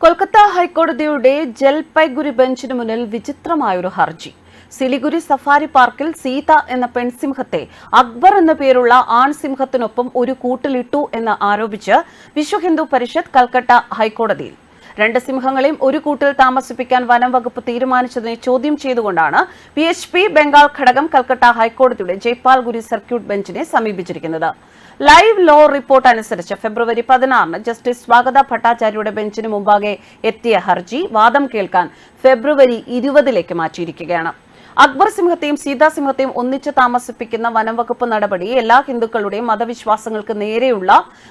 കൊൽക്കത്ത ഹൈക്കോടതിയുടെ ജൽപൈഗുരി ബെഞ്ചിന് മുന്നിൽ വിചിത്രമായൊരു ഹർജി. സിലിഗുരി സഫാരി പാർക്കിൽ സീത എന്ന പെൺസിംഹത്തെ അക്ബർ എന്ന പേരുള്ള ആൺസിംഹത്തിനൊപ്പം ഒരു കൂട്ടിലിട്ടു എന്ന് ആരോപിച്ച് വിശ്വ ഹിന്ദു പരിഷത്ത് കൽക്കട്ട ഹൈക്കോടതിയിൽ. രണ്ട് സിംഹങ്ങളെയും ഒരു കൂട്ടിൽ താമസിപ്പിക്കാൻ വനം വകുപ്പ് തീരുമാനിച്ചതിനെ ചോദ്യം ചെയ്തുകൊണ്ടാണ് പി എച്ച് പി ബംഗാൾ ഘടകം കൽക്കട്ട ഹൈക്കോടതിയുടെ ജയ്പാൽഗുരി സർക്യൂട്ട് ബെഞ്ചിനെ സമീപിച്ചിരിക്കുന്നത്. ലൈവ് ലോ റിപ്പോർട്ട് അനുസരിച്ച് ഫെബ്രുവരി പതിനാറിന് ജസ്റ്റിസ് സ്വാഗത ഭട്ടാചാര്യയുടെ ബെഞ്ചിന് മുമ്പാകെ എത്തിയ ഹർജി വാദം കേൾക്കാൻ ഫെബ്രുവരി ഇരുപതിലേക്ക് മാറ്റിയിരിക്കുകയാണ്. അക്ബർ സിംഹത്തെയും സീതാസിംഹത്തെയും ഒന്നിച്ച് താമസിപ്പിക്കുന്ന വനംവകുപ്പ് നടപടി എല്ലാ ഹിന്ദുക്കളുടെയും മതവിശ്വാസങ്ങൾക്ക് നേരെയുള്ള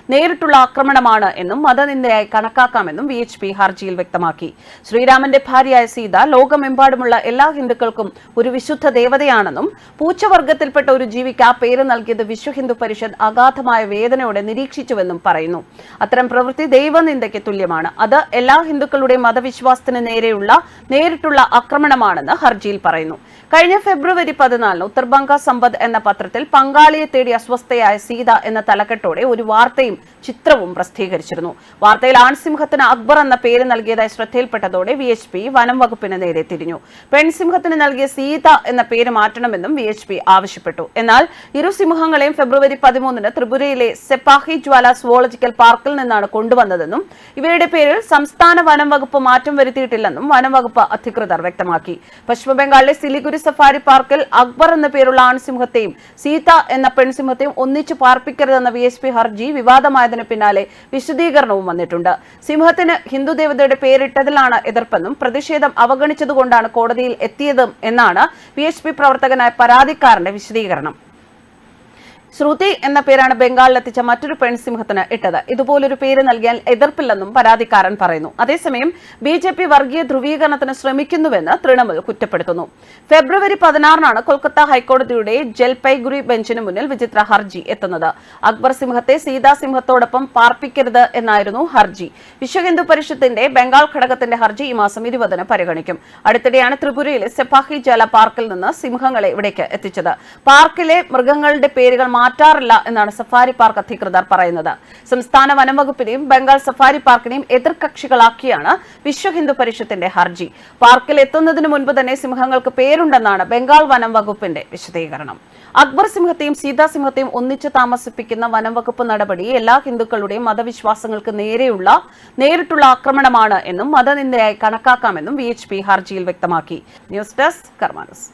നേരിട്ടുള്ള ആക്രമണമാണ് എന്നും മതനിന്ദയായി കണക്കാക്കാമെന്നും വി എച്ച് പി ഹർജിയിൽ വ്യക്തമാക്കി. ശ്രീരാമന്റെ ഭാര്യയായ സീത ലോകമെമ്പാടുമുള്ള എല്ലാ ഹിന്ദുക്കൾക്കും ഒരു വിശുദ്ധ ദേവതയാണെന്നും പൂച്ചവർഗത്തിൽപ്പെട്ട ഒരു ജീവിക്ക് ആ പേര് നൽകിയത് വിശ്വ ഹിന്ദു പരിഷത്ത് അഗാധമായ വേദനയോടെ നിരീക്ഷിച്ചുവെന്നും പറയുന്നു. അത്തരം പ്രവൃത്തി ദൈവനിന്ദയ്ക്ക് തുല്യമാണ്. അത് എല്ലാ ഹിന്ദുക്കളുടെയും മതവിശ്വാസത്തിന് നേരെയുള്ള നേരിട്ടുള്ള ആക്രമണമാണെന്ന് ഹർജിയിൽ പറയുന്നു. കഴിഞ്ഞ ഫെബ്രുവരി പതിനാലിന് ഉത്തർബംഗ സമ്പദ് എന്ന പത്രത്തിൽ പങ്കാളിയെ തേടി അസ്വസ്ഥയായ സീത എന്ന തലക്കെട്ടോടെ ഒരു വാർത്തയും ചിത്രവും പ്രസിദ്ധീകരിച്ചിരുന്നു. വാർത്തയിൽ ആൺസിംഹത്തിന് അക്ബർ എന്ന പേര് നൽകിയതായി ശ്രദ്ധയിൽപ്പെട്ടതോടെ വി എച്ച് പി വനം വകുപ്പിന് നേരെ തിരിഞ്ഞു. പെൺസിംഹത്തിന് നൽകിയ സീത എന്ന പേര് മാറ്റണമെന്നും വി എച്ച് പി ആവശ്യപ്പെട്ടു. എന്നാൽ ഇരു സിംഹങ്ങളെയും ഫെബ്രുവരി പതിമൂന്നിന് ത്രിപുരയിലെ സെപ്പാഹി ജ്വാല സുവോളജിക്കൽ പാർക്കിൽ നിന്നാണ് കൊണ്ടുവന്നതെന്നും ഇവരുടെ പേരിൽ സംസ്ഥാന വനം വകുപ്പ് മാറ്റം വരുത്തിയിട്ടില്ലെന്നും വനം വകുപ്പ് അധികൃതർ വ്യക്തമാക്കി. പശ്ചിമബംഗാളിലെ സിലിഗുരി സഫാരി പാർക്കിൽ അക്ബർ എന്ന പേരുള്ള ആൺസിംഹത്തെയും സീത എന്ന പെൺസിംഹത്തെയും ഒന്നിച്ചു പാർപ്പിക്കരുതെന്ന വി എസ് പി ഹർജി വിവാദമായതിനു പിന്നാലെ വിശദീകരണവും വന്നിട്ടുണ്ട്. സിംഹത്തിന് ഹിന്ദു ദേവതയുടെ പേരിട്ടതിലാണ് എതിർപ്പെന്നും പ്രതിഷേധം അവഗണിച്ചതുകൊണ്ടാണ് കോടതിയിൽ എത്തിയതും എന്നാണ് വി പ്രവർത്തകനായ പരാതിക്കാരന്റെ വിശദീകരണം. ശ്രുതി എന്ന പേരാണ് ബംഗാളിലെത്തിച്ച മറ്റൊരു പെൺസിംഹത്തിന് ഇട്ടത്. ഇതുപോലൊരു പേര് നൽകിയാൽ എതിർപ്പില്ലെന്നും പരാതിക്കാരൻ പറയുന്നു. അതേസമയം ബി ജെ പി വർഗീയ ധ്രുവീകരണത്തിന് ശ്രമിക്കുന്നുവെന്ന് തൃണമൂൽ കുറ്റപ്പെടുത്തുന്നു. ഫെബ്രുവരി പതിനാറിനാണ് കൊൽക്കത്ത ഹൈക്കോടതിയുടെ ജൽപൈഗുരി ബെഞ്ചിന് മുന്നിൽ വിചിത്ര ഹർജി എത്തുന്നത്. അക്ബർ സിംഹത്തെ സീതാ സിംഹത്തോടൊപ്പം പാർപ്പിക്കരുത് എന്നായിരുന്നു ഹർജി. വിശ്വ ഹിന്ദു പരിഷത്തിന്റെ ബംഗാൾ ഘടകത്തിന്റെ ഹർജി ഈ മാസം ഇരുപതിന് പരിഗണിക്കും. അടുത്തിടെയാണ് ത്രിപുരയിലെ സെപ്പാഹി ജല പാർക്കിൽ നിന്ന് സിംഹങ്ങളെ ഇവിടേക്ക് എത്തിച്ചത്. പാർക്കിലെ മൃഗങ്ങളുടെ പേരുകൾ മാറ്റാറില്ല എന്നാണ് സഫാരി പാർക്ക് അധികൃതർ പറയുന്നത്. സംസ്ഥാന വനംവകുപ്പിനെയും ബംഗാൾ സഫാരി പാർക്കിനെയും എതിർകക്ഷികളാക്കിയാണ് വിശ്വ ഹിന്ദു പരിഷത്തിന്റെ ഹർജി. പാർക്കിൽ എത്തുന്നതിന് മുൻപ് തന്നെ സിംഹങ്ങൾക്ക് പേരുണ്ടെന്നാണ് ബംഗാൾ വനം വകുപ്പിന്റെ വിശദീകരണം. അക്ബർ സിംഹത്തെയും സീതാസിംഹത്തെയും ഒന്നിച്ച് താമസിപ്പിക്കുന്ന വനംവകുപ്പ് നടപടി എല്ലാ ഹിന്ദുക്കളുടെയും മതവിശ്വാസങ്ങൾക്ക് നേരെയുള്ള നേരിട്ടുള്ള ആക്രമണമാണ് എന്നും മതനിന്ദയായി കണക്കാക്കാമെന്നും വി ഹർജിയിൽ വ്യക്തമാക്കി. News desk കർമാനസ്.